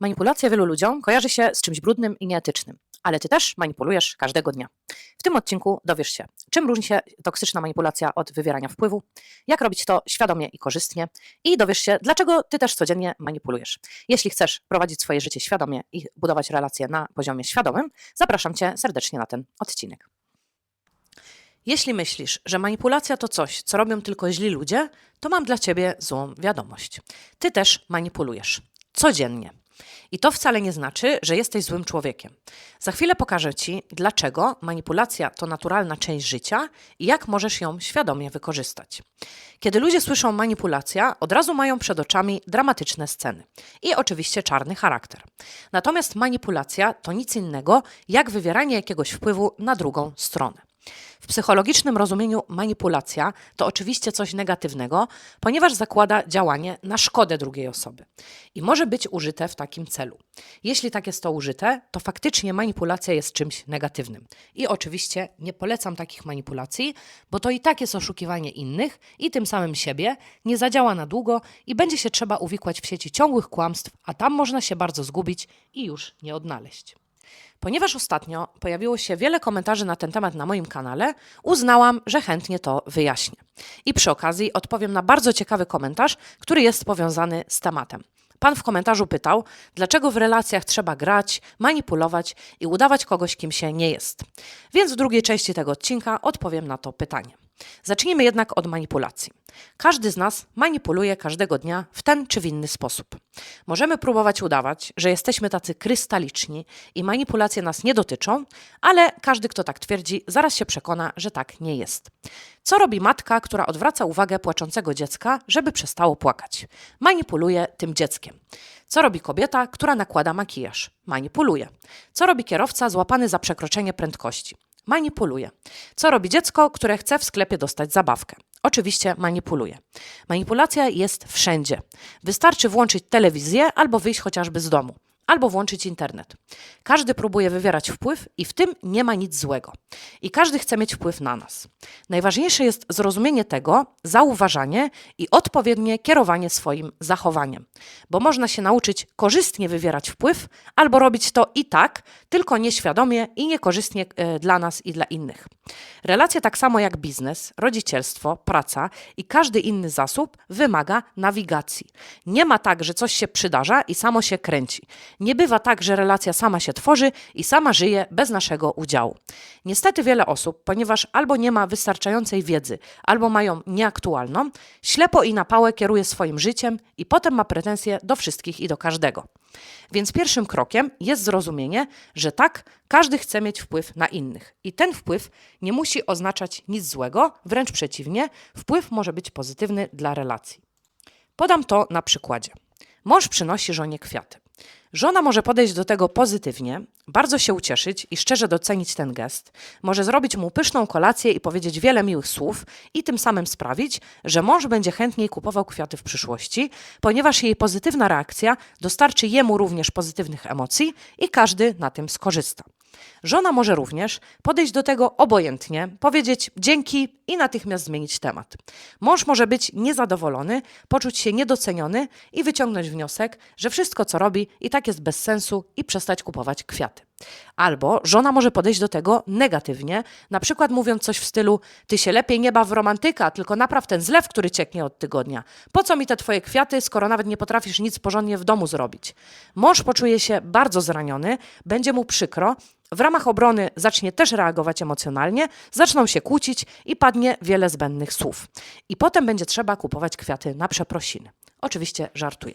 Manipulacja wielu ludziom kojarzy się z czymś brudnym i nieetycznym, ale ty też manipulujesz każdego dnia. W tym odcinku dowiesz się, czym różni się toksyczna manipulacja od wywierania wpływu, jak robić to świadomie i korzystnie i dowiesz się, dlaczego ty też codziennie manipulujesz. Jeśli chcesz prowadzić swoje życie świadomie i budować relacje na poziomie świadomym, zapraszam cię serdecznie na ten odcinek. Jeśli myślisz, że manipulacja to coś, co robią tylko źli ludzie, to mam dla ciebie złą wiadomość. Ty też manipulujesz. Codziennie. I to wcale nie znaczy, że jesteś złym człowiekiem. Za chwilę pokażę Ci, dlaczego manipulacja to naturalna część życia i jak możesz ją świadomie wykorzystać. Kiedy ludzie słyszą manipulacja, od razu mają przed oczami dramatyczne sceny i oczywiście czarny charakter. Natomiast manipulacja to nic innego jak wywieranie jakiegoś wpływu na drugą stronę. W psychologicznym rozumieniu manipulacja to oczywiście coś negatywnego, ponieważ zakłada działanie na szkodę drugiej osoby i może być użyte w takim celu. Jeśli tak jest to użyte, to faktycznie manipulacja jest czymś negatywnym. I oczywiście nie polecam takich manipulacji, bo to i tak jest oszukiwanie innych i tym samym siebie, nie zadziała na długo i będzie się trzeba uwikłać w sieci ciągłych kłamstw, a tam można się bardzo zgubić i już nie odnaleźć. Ponieważ ostatnio pojawiło się wiele komentarzy na ten temat na moim kanale, uznałam, że chętnie to wyjaśnię. I przy okazji odpowiem na bardzo ciekawy komentarz, który jest powiązany z tematem. Pan w komentarzu pytał, dlaczego w relacjach trzeba grać, manipulować i udawać kogoś, kim się nie jest. Więc w drugiej części tego odcinka odpowiem na to pytanie. Zacznijmy jednak od manipulacji. Każdy z nas manipuluje każdego dnia w ten czy w inny sposób. Możemy próbować udawać, że jesteśmy tacy krystaliczni i manipulacje nas nie dotyczą, ale każdy, kto tak twierdzi, zaraz się przekona, że tak nie jest. Co robi matka, która odwraca uwagę płaczącego dziecka, żeby przestało płakać? Manipuluje tym dzieckiem. Co robi kobieta, która nakłada makijaż? Manipuluje. Co robi kierowca złapany za przekroczenie prędkości? Manipuluje. Co robi dziecko, które chce w sklepie dostać zabawkę? Oczywiście manipuluje. Manipulacja jest wszędzie. Wystarczy włączyć telewizję albo wyjść chociażby z domu albo włączyć internet. Każdy próbuje wywierać wpływ i w tym nie ma nic złego. I każdy chce mieć wpływ na nas. Najważniejsze jest zrozumienie tego, zauważanie i odpowiednie kierowanie swoim zachowaniem, bo można się nauczyć korzystnie wywierać wpływ albo robić to i tak, tylko nieświadomie i niekorzystnie e, dla nas i dla innych. Relacje tak samo jak biznes, rodzicielstwo, praca i każdy inny zasób wymaga nawigacji. Nie ma tak, że coś się przydarza i samo się kręci. Nie bywa tak, że relacja sama się tworzy i sama żyje bez naszego udziału. Niestety wiele osób, ponieważ albo nie ma wystarczającej wiedzy, albo mają nieaktualną, ślepo i na pałę kieruje swoim życiem i potem ma pretensje do wszystkich i do każdego. Więc pierwszym krokiem jest zrozumienie, że tak, każdy chce mieć wpływ na innych. I ten wpływ nie musi oznaczać nic złego, wręcz przeciwnie, wpływ może być pozytywny dla relacji. Podam to na przykładzie. Mąż przynosi żonie kwiaty. Żona może podejść do tego pozytywnie, bardzo się ucieszyć i szczerze docenić ten gest, może zrobić mu pyszną kolację i powiedzieć wiele miłych słów i tym samym sprawić, że mąż będzie chętniej kupował kwiaty w przyszłości, ponieważ jej pozytywna reakcja dostarczy jemu również pozytywnych emocji i każdy na tym skorzysta. Żona może również podejść do tego obojętnie, powiedzieć dzięki i natychmiast zmienić temat. Mąż może być niezadowolony, poczuć się niedoceniony i wyciągnąć wniosek, że wszystko co robi i tak jest bez sensu i przestać kupować kwiaty. Albo żona może podejść do tego negatywnie, na przykład mówiąc coś w stylu: Ty się lepiej nie baw w romantyka, tylko napraw ten zlew, który cieknie od tygodnia. Po co mi te twoje kwiaty, skoro nawet nie potrafisz nic porządnie w domu zrobić? Mąż poczuje się bardzo zraniony, będzie mu przykro, w ramach obrony zacznie też reagować emocjonalnie, zaczną się kłócić i padnie wiele zbędnych słów. I potem będzie trzeba kupować kwiaty na przeprosiny. Oczywiście żartuję.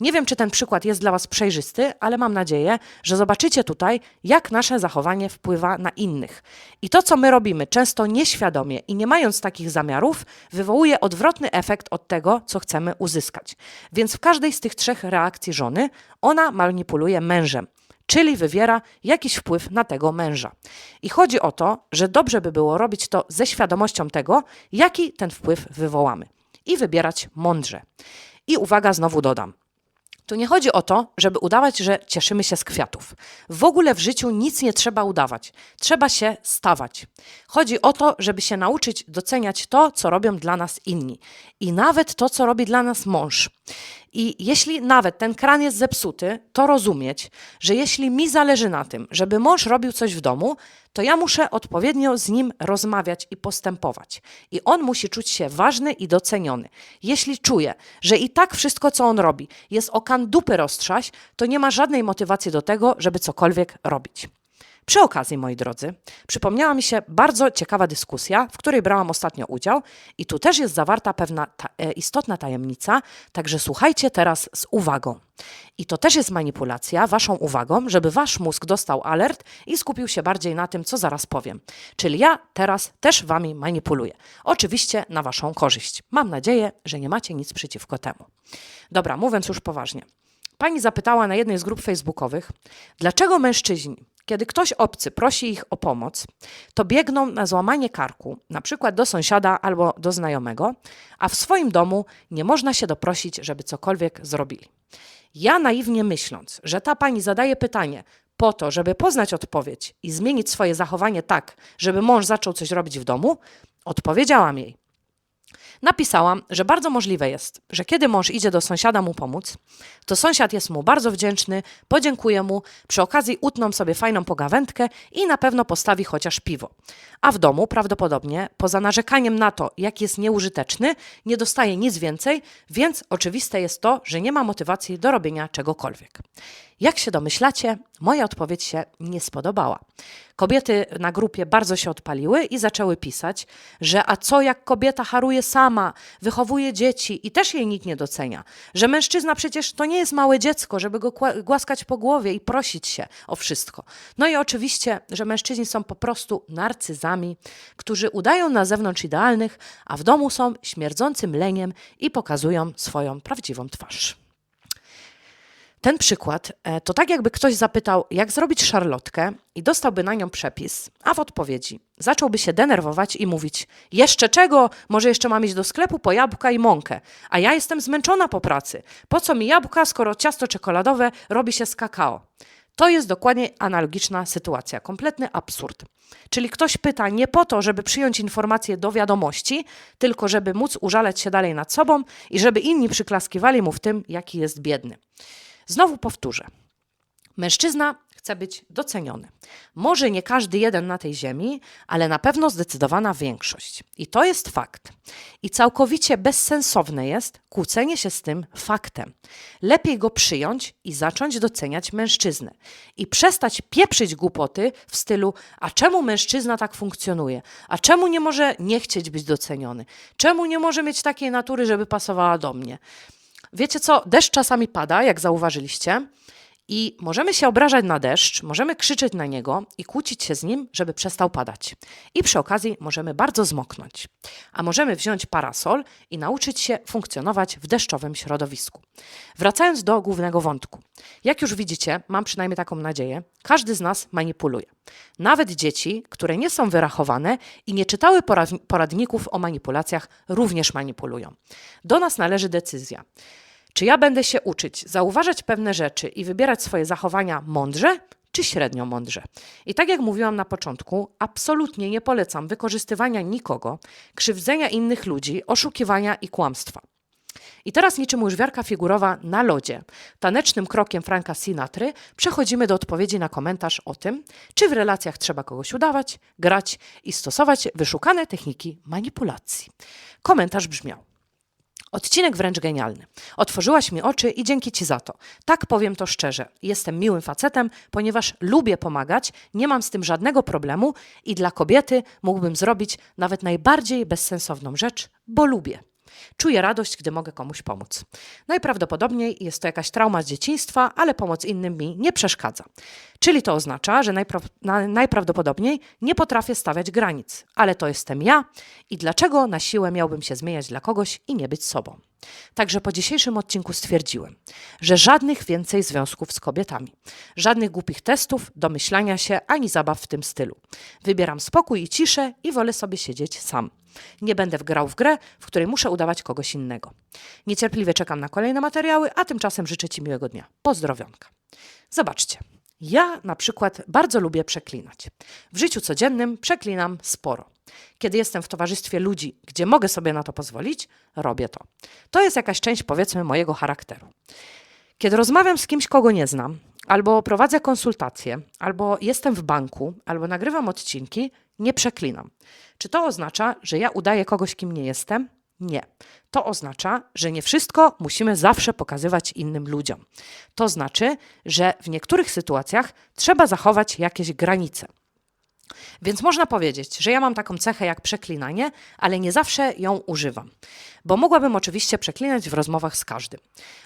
Nie wiem, czy ten przykład jest dla Was przejrzysty, ale mam nadzieję, że zobaczycie tutaj, jak nasze zachowanie wpływa na innych. I to, co my robimy, często nieświadomie i nie mając takich zamiarów, wywołuje odwrotny efekt od tego, co chcemy uzyskać. Więc w każdej z tych trzech reakcji żony ona manipuluje mężem czyli wywiera jakiś wpływ na tego męża. I chodzi o to, że dobrze by było robić to ze świadomością tego, jaki ten wpływ wywołamy i wybierać mądrze. I uwaga, znowu dodam. Tu nie chodzi o to, żeby udawać, że cieszymy się z kwiatów. W ogóle w życiu nic nie trzeba udawać. Trzeba się stawać. Chodzi o to, żeby się nauczyć doceniać to, co robią dla nas inni. I nawet to, co robi dla nas mąż. I jeśli nawet ten kran jest zepsuty, to rozumieć, że jeśli mi zależy na tym, żeby mąż robił coś w domu, to ja muszę odpowiednio z nim rozmawiać i postępować. I on musi czuć się ważny i doceniony. Jeśli czuje, że i tak wszystko, co on robi, jest o kan dupy roztrzaś, to nie ma żadnej motywacji do tego, żeby cokolwiek robić. Przy okazji, moi drodzy, przypomniała mi się bardzo ciekawa dyskusja, w której brałam ostatnio udział, i tu też jest zawarta pewna ta, e, istotna tajemnica, także słuchajcie teraz z uwagą. I to też jest manipulacja waszą uwagą, żeby wasz mózg dostał alert i skupił się bardziej na tym, co zaraz powiem. Czyli ja teraz też wami manipuluję. Oczywiście na waszą korzyść. Mam nadzieję, że nie macie nic przeciwko temu. Dobra, mówiąc już poważnie. Pani zapytała na jednej z grup facebookowych, dlaczego mężczyźni, kiedy ktoś obcy prosi ich o pomoc, to biegną na złamanie karku, na przykład do sąsiada albo do znajomego, a w swoim domu nie można się doprosić, żeby cokolwiek zrobili. Ja naiwnie myśląc, że ta pani zadaje pytanie po to, żeby poznać odpowiedź i zmienić swoje zachowanie tak, żeby mąż zaczął coś robić w domu, odpowiedziałam jej: Napisałam, że bardzo możliwe jest, że kiedy mąż idzie do sąsiada mu pomóc, to sąsiad jest mu bardzo wdzięczny, podziękuje mu, przy okazji utną sobie fajną pogawędkę i na pewno postawi chociaż piwo. A w domu prawdopodobnie, poza narzekaniem na to, jak jest nieużyteczny, nie dostaje nic więcej, więc oczywiste jest to, że nie ma motywacji do robienia czegokolwiek. Jak się domyślacie, moja odpowiedź się nie spodobała. Kobiety na grupie bardzo się odpaliły i zaczęły pisać, że a co jak kobieta haruje sama, wychowuje dzieci i też jej nikt nie docenia, że mężczyzna przecież to nie jest małe dziecko, żeby go głaskać po głowie i prosić się o wszystko. No i oczywiście, że mężczyźni są po prostu narcyzami, którzy udają na zewnątrz idealnych, a w domu są śmierdzącym leniem i pokazują swoją prawdziwą twarz. Ten przykład e, to tak, jakby ktoś zapytał, jak zrobić szarlotkę i dostałby na nią przepis, a w odpowiedzi zacząłby się denerwować i mówić: Jeszcze czego? Może jeszcze mam iść do sklepu po jabłka i mąkę, a ja jestem zmęczona po pracy. Po co mi jabłka, skoro ciasto czekoladowe robi się z kakao? To jest dokładnie analogiczna sytuacja, kompletny absurd. Czyli ktoś pyta nie po to, żeby przyjąć informację do wiadomości, tylko żeby móc użalać się dalej nad sobą i żeby inni przyklaskiwali mu w tym, jaki jest biedny. Znowu powtórzę. Mężczyzna chce być doceniony. Może nie każdy jeden na tej ziemi, ale na pewno zdecydowana większość. I to jest fakt. I całkowicie bezsensowne jest kłócenie się z tym faktem. Lepiej go przyjąć i zacząć doceniać mężczyznę. I przestać pieprzyć głupoty w stylu: a czemu mężczyzna tak funkcjonuje? A czemu nie może nie chcieć być doceniony? Czemu nie może mieć takiej natury, żeby pasowała do mnie? Wiecie co, deszcz czasami pada, jak zauważyliście, i możemy się obrażać na deszcz, możemy krzyczeć na niego i kłócić się z nim, żeby przestał padać. I przy okazji możemy bardzo zmoknąć. A możemy wziąć parasol i nauczyć się funkcjonować w deszczowym środowisku. Wracając do głównego wątku. Jak już widzicie, mam przynajmniej taką nadzieję, każdy z nas manipuluje. Nawet dzieci, które nie są wyrachowane i nie czytały poradników o manipulacjach, również manipulują. Do nas należy decyzja. Czy ja będę się uczyć, zauważać pewne rzeczy i wybierać swoje zachowania mądrze, czy średnio mądrze? I tak jak mówiłam na początku, absolutnie nie polecam wykorzystywania nikogo, krzywdzenia innych ludzi, oszukiwania i kłamstwa. I teraz niczym łyżwiarka figurowa na lodzie, tanecznym krokiem Franka Sinatry przechodzimy do odpowiedzi na komentarz o tym, czy w relacjach trzeba kogoś udawać, grać i stosować wyszukane techniki manipulacji. Komentarz brzmiał: Odcinek wręcz genialny. Otworzyłaś mi oczy i dzięki Ci za to. Tak powiem to szczerze. Jestem miłym facetem, ponieważ lubię pomagać, nie mam z tym żadnego problemu i dla kobiety mógłbym zrobić nawet najbardziej bezsensowną rzecz, bo lubię. Czuję radość, gdy mogę komuś pomóc. Najprawdopodobniej jest to jakaś trauma z dzieciństwa, ale pomoc innym mi nie przeszkadza. Czyli to oznacza, że najpra- najprawdopodobniej nie potrafię stawiać granic, ale to jestem ja i dlaczego na siłę miałbym się zmieniać dla kogoś i nie być sobą. Także po dzisiejszym odcinku stwierdziłem, że żadnych więcej związków z kobietami, żadnych głupich testów, domyślania się ani zabaw w tym stylu. Wybieram spokój i ciszę i wolę sobie siedzieć sam. Nie będę grał w grę, w której muszę udawać kogoś innego. Niecierpliwie czekam na kolejne materiały, a tymczasem życzę Ci miłego dnia. Pozdrowionka. Zobaczcie. Ja na przykład bardzo lubię przeklinać. W życiu codziennym przeklinam sporo. Kiedy jestem w towarzystwie ludzi, gdzie mogę sobie na to pozwolić, robię to. To jest jakaś część, powiedzmy, mojego charakteru. Kiedy rozmawiam z kimś, kogo nie znam, albo prowadzę konsultacje, albo jestem w banku, albo nagrywam odcinki, nie przeklinam. Czy to oznacza, że ja udaję kogoś, kim nie jestem? Nie. To oznacza, że nie wszystko musimy zawsze pokazywać innym ludziom. To znaczy, że w niektórych sytuacjach trzeba zachować jakieś granice. Więc można powiedzieć, że ja mam taką cechę jak przeklinanie, ale nie zawsze ją używam. Bo mogłabym oczywiście przeklinać w rozmowach z każdym.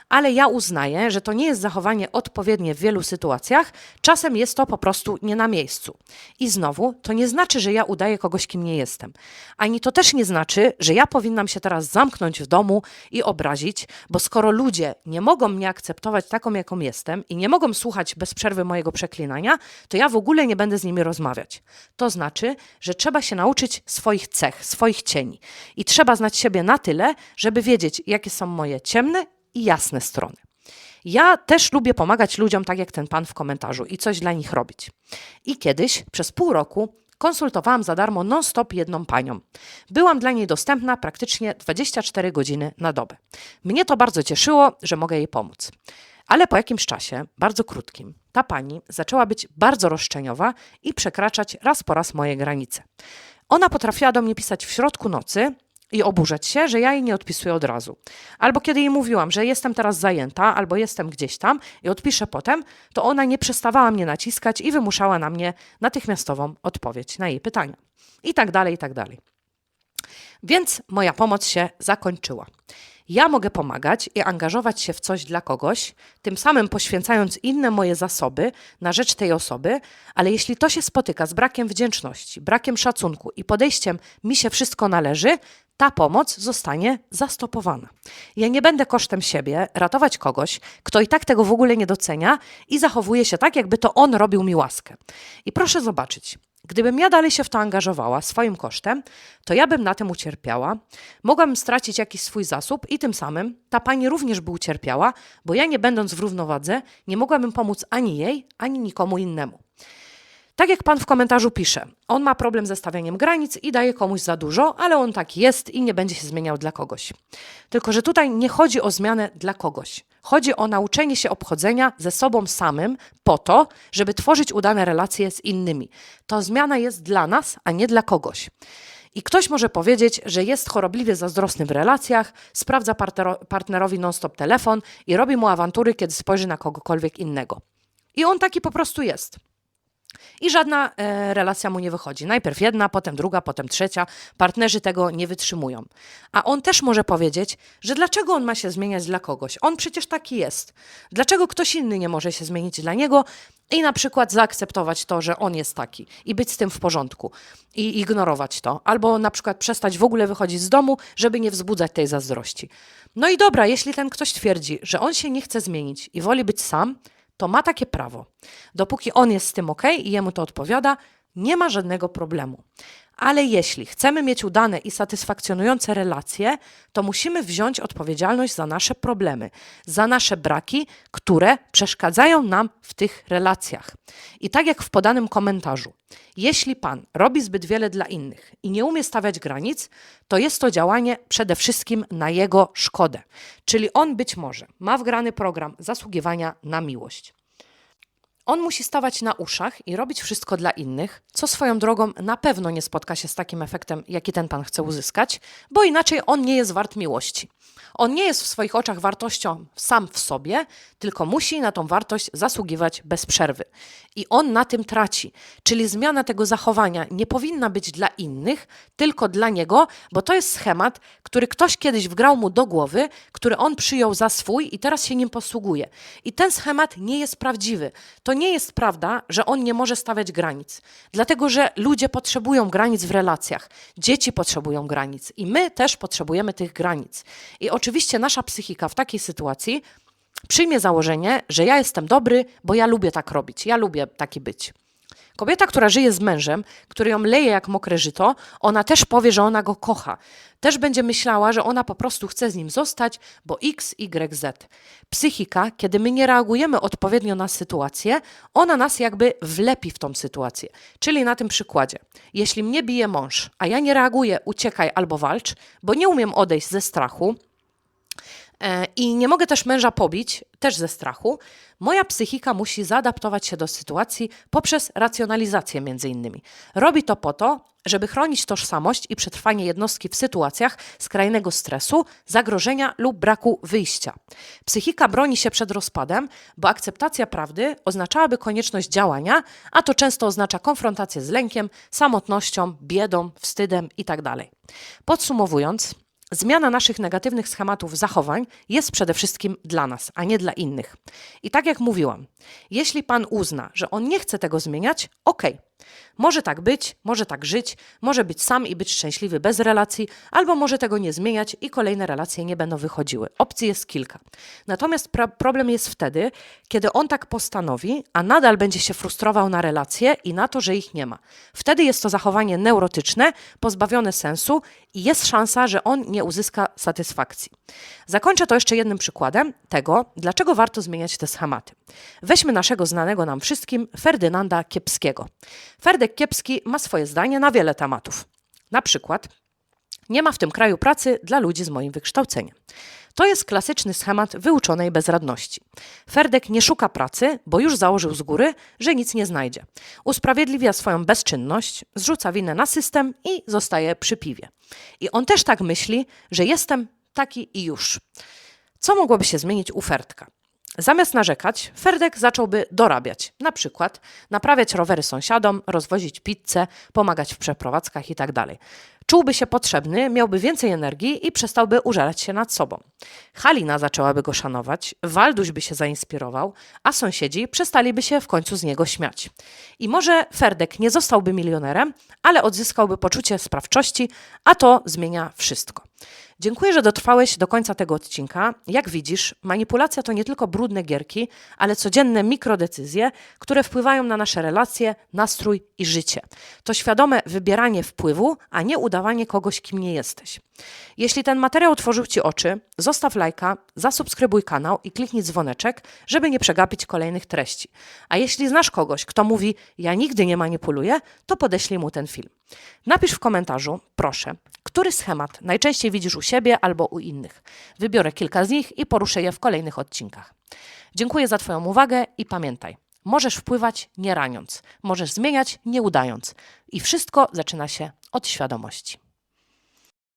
Ale ja uznaję, że to nie jest zachowanie odpowiednie w wielu sytuacjach, czasem jest to po prostu nie na miejscu. I znowu, to nie znaczy, że ja udaję kogoś, kim nie jestem. Ani to też nie znaczy, że ja powinnam się teraz zamknąć w domu i obrazić, bo skoro ludzie nie mogą mnie akceptować taką, jaką jestem i nie mogą słuchać bez przerwy mojego przeklinania, to ja w ogóle nie będę z nimi rozmawiać. To znaczy, że trzeba się nauczyć swoich cech, swoich cieni. I trzeba znać siebie na tyle, żeby wiedzieć, jakie są moje ciemne i jasne strony. Ja też lubię pomagać ludziom, tak jak ten pan w komentarzu, i coś dla nich robić. I kiedyś, przez pół roku, konsultowałam za darmo non-stop jedną panią. Byłam dla niej dostępna praktycznie 24 godziny na dobę. Mnie to bardzo cieszyło, że mogę jej pomóc. Ale po jakimś czasie, bardzo krótkim, ta pani zaczęła być bardzo roszczeniowa i przekraczać raz po raz moje granice. Ona potrafiła do mnie pisać w środku nocy i oburzać się, że ja jej nie odpisuję od razu. Albo kiedy jej mówiłam, że jestem teraz zajęta, albo jestem gdzieś tam i odpiszę potem, to ona nie przestawała mnie naciskać i wymuszała na mnie natychmiastową odpowiedź na jej pytania. I tak dalej, i tak dalej. Więc moja pomoc się zakończyła. Ja mogę pomagać i angażować się w coś dla kogoś, tym samym poświęcając inne moje zasoby na rzecz tej osoby, ale jeśli to się spotyka z brakiem wdzięczności, brakiem szacunku i podejściem mi się wszystko należy, ta pomoc zostanie zastopowana. Ja nie będę kosztem siebie ratować kogoś, kto i tak tego w ogóle nie docenia i zachowuje się tak, jakby to on robił mi łaskę. I proszę zobaczyć, Gdybym ja dalej się w to angażowała swoim kosztem, to ja bym na tym ucierpiała, mogłabym stracić jakiś swój zasób i tym samym ta pani również by ucierpiała, bo ja nie będąc w równowadze, nie mogłabym pomóc ani jej, ani nikomu innemu. Tak jak pan w komentarzu pisze, on ma problem ze stawianiem granic i daje komuś za dużo, ale on tak jest i nie będzie się zmieniał dla kogoś. Tylko, że tutaj nie chodzi o zmianę dla kogoś. Chodzi o nauczenie się obchodzenia ze sobą samym po to, żeby tworzyć udane relacje z innymi. To zmiana jest dla nas, a nie dla kogoś. I ktoś może powiedzieć, że jest chorobliwie zazdrosny w relacjach, sprawdza partnerowi non-stop telefon i robi mu awantury, kiedy spojrzy na kogokolwiek innego. I on taki po prostu jest. I żadna e, relacja mu nie wychodzi. Najpierw jedna, potem druga, potem trzecia. Partnerzy tego nie wytrzymują. A on też może powiedzieć, że dlaczego on ma się zmieniać dla kogoś? On przecież taki jest. Dlaczego ktoś inny nie może się zmienić dla niego i na przykład zaakceptować to, że on jest taki i być z tym w porządku i ignorować to, albo na przykład przestać w ogóle wychodzić z domu, żeby nie wzbudzać tej zazdrości. No i dobra, jeśli ten ktoś twierdzi, że on się nie chce zmienić i woli być sam, to ma takie prawo. Dopóki on jest z tym ok i jemu to odpowiada, nie ma żadnego problemu. Ale jeśli chcemy mieć udane i satysfakcjonujące relacje, to musimy wziąć odpowiedzialność za nasze problemy, za nasze braki, które przeszkadzają nam w tych relacjach. I tak jak w podanym komentarzu, jeśli pan robi zbyt wiele dla innych i nie umie stawiać granic, to jest to działanie przede wszystkim na jego szkodę. Czyli on być może ma wgrany program zasługiwania na miłość. On musi stawać na uszach i robić wszystko dla innych, co swoją drogą na pewno nie spotka się z takim efektem, jaki ten pan chce uzyskać, bo inaczej on nie jest wart miłości. On nie jest w swoich oczach wartością sam w sobie, tylko musi na tą wartość zasługiwać bez przerwy. I on na tym traci. Czyli zmiana tego zachowania nie powinna być dla innych, tylko dla niego, bo to jest schemat, który ktoś kiedyś wgrał mu do głowy, który on przyjął za swój i teraz się nim posługuje. I ten schemat nie jest prawdziwy. To nie jest prawda, że on nie może stawiać granic. Dlatego, że ludzie potrzebują granic w relacjach, dzieci potrzebują granic i my też potrzebujemy tych granic. I oczywiście nasza psychika w takiej sytuacji przyjmie założenie, że ja jestem dobry, bo ja lubię tak robić, ja lubię taki być. Kobieta, która żyje z mężem, który ją leje jak mokre żyto, ona też powie, że ona go kocha. Też będzie myślała, że ona po prostu chce z nim zostać, bo X, Y, Z. Psychika, kiedy my nie reagujemy odpowiednio na sytuację, ona nas jakby wlepi w tą sytuację. Czyli na tym przykładzie. Jeśli mnie bije mąż, a ja nie reaguję, uciekaj albo walcz, bo nie umiem odejść ze strachu, i nie mogę też męża pobić, też ze strachu, moja psychika musi zaadaptować się do sytuacji poprzez racjonalizację między innymi. Robi to po to, żeby chronić tożsamość i przetrwanie jednostki w sytuacjach skrajnego stresu, zagrożenia lub braku wyjścia. Psychika broni się przed rozpadem, bo akceptacja prawdy oznaczałaby konieczność działania, a to często oznacza konfrontację z lękiem, samotnością, biedą, wstydem itd. Podsumowując, Zmiana naszych negatywnych schematów zachowań jest przede wszystkim dla nas, a nie dla innych. I tak jak mówiłam, jeśli Pan uzna, że On nie chce tego zmieniać, ok. Może tak być, może tak żyć, może być sam i być szczęśliwy bez relacji, albo może tego nie zmieniać i kolejne relacje nie będą wychodziły. Opcji jest kilka. Natomiast problem jest wtedy, kiedy on tak postanowi, a nadal będzie się frustrował na relacje i na to, że ich nie ma. Wtedy jest to zachowanie neurotyczne, pozbawione sensu i jest szansa, że on nie uzyska satysfakcji. Zakończę to jeszcze jednym przykładem tego, dlaczego warto zmieniać te schematy. Weźmy naszego znanego nam wszystkim Ferdynanda Kiepskiego. Ferdek Kiepski ma swoje zdanie na wiele tematów. Na przykład, nie ma w tym kraju pracy dla ludzi z moim wykształceniem. To jest klasyczny schemat wyuczonej bezradności. Ferdek nie szuka pracy, bo już założył z góry, że nic nie znajdzie. Usprawiedliwia swoją bezczynność, zrzuca winę na system i zostaje przy piwie. I on też tak myśli, że jestem taki i już. Co mogłoby się zmienić u Ferdka? Zamiast narzekać, Ferdek zacząłby dorabiać, na przykład naprawiać rowery sąsiadom, rozwozić pizzę, pomagać w przeprowadzkach itd. Czułby się potrzebny, miałby więcej energii i przestałby użalać się nad sobą. Halina zaczęłaby go szanować, Walduś by się zainspirował, a sąsiedzi przestaliby się w końcu z niego śmiać. I może Ferdek nie zostałby milionerem, ale odzyskałby poczucie sprawczości, a to zmienia wszystko. Dziękuję, że dotrwałeś do końca tego odcinka. Jak widzisz, manipulacja to nie tylko brudne gierki, ale codzienne mikrodecyzje, które wpływają na nasze relacje, nastrój i życie. To świadome wybieranie wpływu, a nie udawanie kogoś, kim nie jesteś. Jeśli ten materiał otworzył Ci oczy, zostaw lajka, zasubskrybuj kanał i kliknij dzwoneczek, żeby nie przegapić kolejnych treści. A jeśli znasz kogoś, kto mówi, ja nigdy nie manipuluję, to podeślij mu ten film. Napisz w komentarzu, proszę, który schemat najczęściej widzisz u siebie albo u innych. Wybiorę kilka z nich i poruszę je w kolejnych odcinkach. Dziękuję za Twoją uwagę i pamiętaj, możesz wpływać nie raniąc, możesz zmieniać nie udając. I wszystko zaczyna się od świadomości.